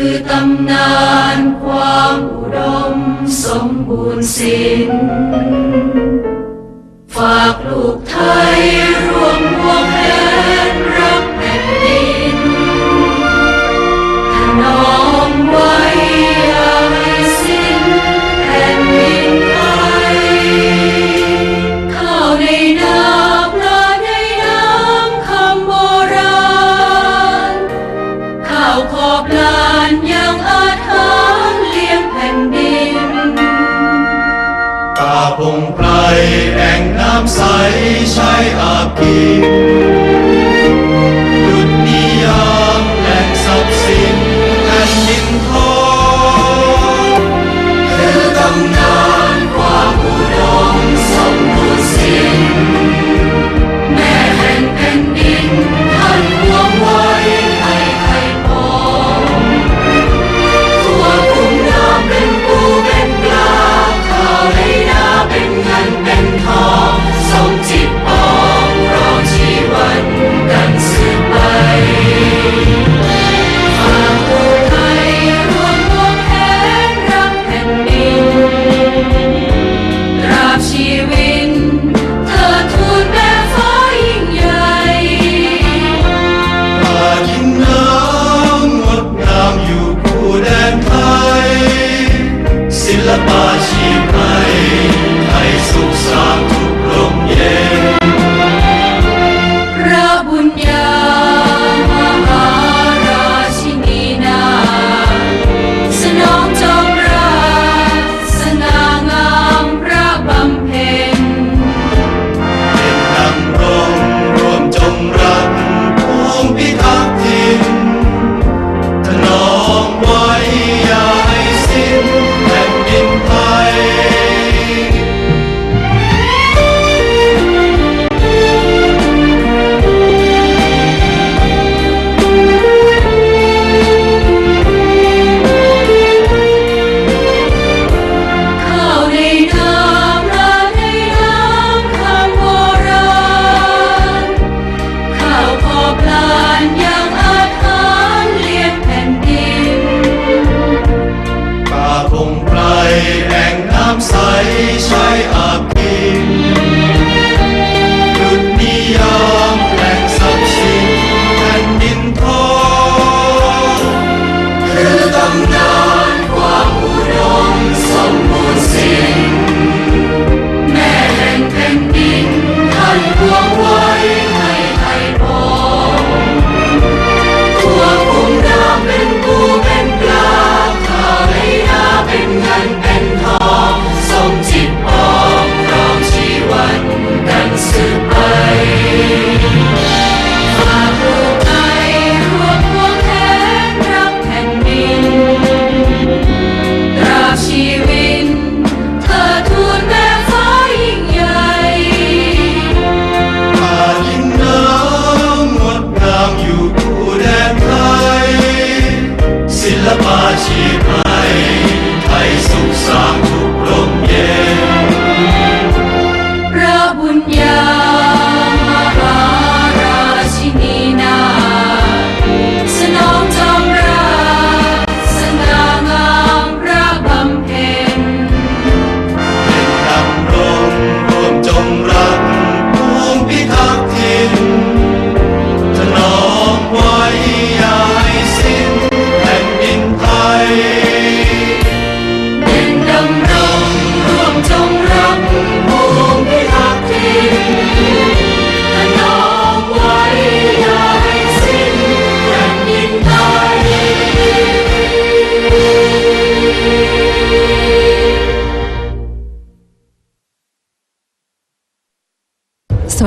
คือตำนานความอุดมสมบูรณ์สินฝากลูกไทย Keep.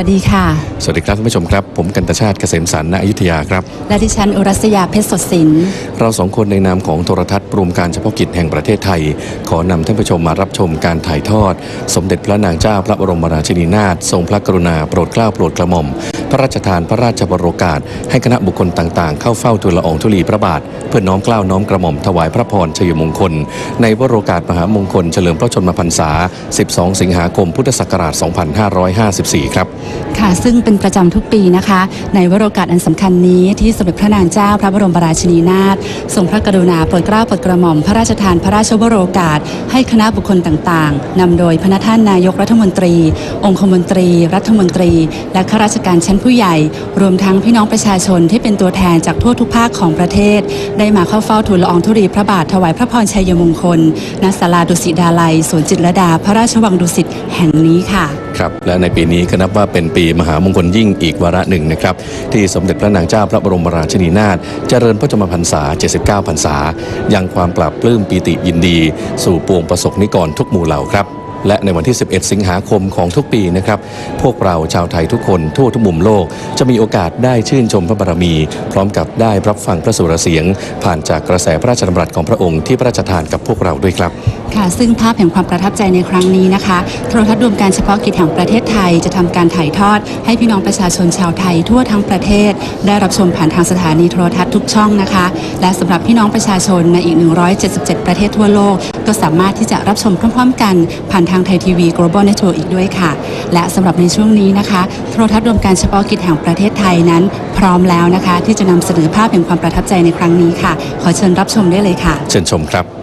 ัสดีค่ะ สวัสดีครับท่านผู้ชมครับ ผมกันตชาติเกษมสรรณอยุธยาครับ และดิฉันอุรัสยาเพชรสดสิน เราสองคนในนามของโทรทัศน์ปรุมการเฉพาะกิจแห่งประเทศไทย ขอนำท่านผู้ชมมารับชมการถ่ายทอด สมเด็จพระนางเจ้าพระบรมราชินีนาถทรงพระกรุณาโปรดเกล้าโปรดกระหม่อม พระราชทานพระราชบรโอกาส ให้คณะบุคคลต่างๆ เข้าเฝ้าทูลละองธุลีพระบาท เพื่อน้อมเกล้าน้อมกระหม่อมถวายพระพรชัยมงคล ในวโรกาสมหามงคลเฉลิมพระชนมพรรษา 12 สิงหาคมพุทธศักราช 2554 ครับค่ะซึ่งเป็นประจำทุกปีนะคะ ในวโรกาสอันสำคัญนี้ที่สมเด็จพระนางเจ้าพระบรมราชินีนาถทรงพระกรุณาโปรดเกล้าโปรดกระหม่อมพระราชทานพระราชวโรกาส ให้คณะบุคคลต่างๆนำโดยพระท่านนายกรัฐมนตรี องคมนตรี รัฐมนตรี และข้าราชการชั้นผู้ใหญ่ รวมทั้งพี่น้องประชาชนที่เป็นตัวแทนจากทั่วทุกภาคของประเทศ ได้มาเข้าเฝ้าทูลละอองธุรีพระบาทถวายพระพรชัยมงคลณศาลาดุสิตดาลัยสวนจิตรดาพระราชวังดุสิตแห่งนี้ค่ะ ครับและในปีนี้ก็นับว่าเป็นปีมหามงคลยิ่งอีกวาระหนึ่งนะครับที่สมเด็จพระนางเจ้าพระบรมราชินีนาถเจริญพระชนมพรรษา 79 พรรษา ยังความปราบปลื้มปีติยินดี สู่ปวงประสบนิกรทุกหมู่เหล่าครับและในวันที่ 11 สิงหาคมของทุกปีนะครับ พวกเราชาวไทยทุกคนทั่วทุกมุมโลก จะมีโอกาสได้ชื่นชมพระบารมี พร้อมกับได้รับฟังพระสุรเสียง ผ่านจากกระแสพระราชดำรัสของพระองค์ที่พระราชทานกับพวกเราด้วยครับ ค่ะ ซึ่งภาพแห่งความประทับใจในครั้งนี้นะคะ โทรทัศน์รวมการเฉพาะกิจแห่งประเทศไทยจะทำการถ่ายทอด ให้พี่น้องประชาชนชาวไทยทั่วทั้งประเทศ ได้รับชมผ่านทางสถานีโทรทัศน์ทุกช่องนะคะ และสำหรับพี่น้องประชาชนในอีก 177 ประเทศทั่วโลก ก็สามารถที่จะรับชมพร้อม ๆ กันผ่านทางไทยทีวี Global Network อีกด้วยค่ะ และสำหรับในช่วงนี้นะคะ โทรทัศน์รวมการเฉพาะกิจแห่งประเทศไทยนั้น พร้อมแล้วนะคะ ที่จะนำเสนอภาพแห่งความประทับใจในครั้งนี้ค่ะ ขอเชิญรับชมได้เลยค่ะ เชิญชมครับ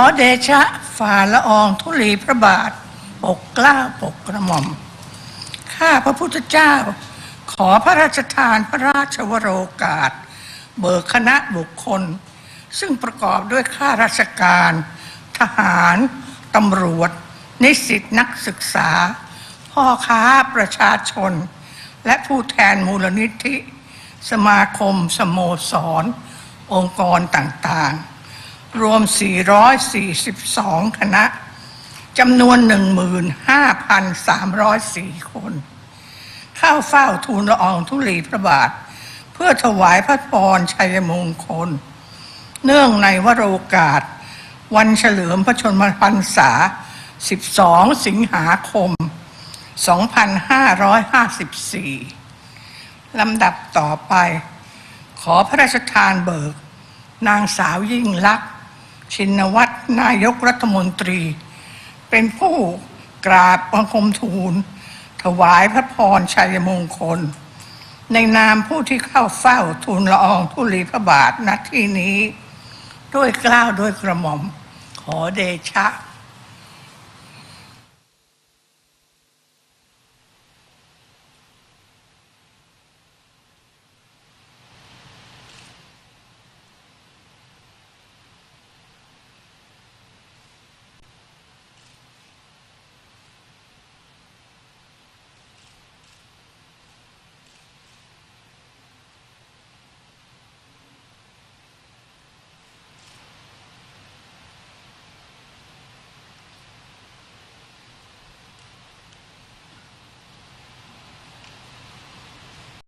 อเดชะฝ่าละอองธุลีพระบาท ปกกล้าปกกระหม่อม ข้าพระพุทธเจ้า ขอพระราชทานพระราชวโรกาส เบิกคณะบุคคล ซึ่งประกอบด้วยข้าราชการ ทหาร ตำรวจ นิสิตนักศึกษา พ่อค้าประชาชน และผู้แทนมูลนิธิ สมาคมสโมสร องค์กรต่างๆ รวม 442 คณะจำนวน 15,304 คน เข้าเฝ้าทูลละอองธุลีพระบาท เพื่อถวายพระพรชัยมงคล เนื่องในวโรกาส วันเฉลิมพระชนมพรรษา 12 สิงหาคม 2554 ลำดับต่อไป ขอพระราชทานเบิก นางสาวยิ่งลักษ ชินวัตรนายกรัฐมนตรี เป็นผู้กราบบังคมทูล ถวายพระพรชัยมงคล ในนามผู้ที่เข้าเฝ้าทูลละอองธุลีพระบาทณที่นี้ ด้วยกล้าวด้วยกระหม่อมขอเดชะ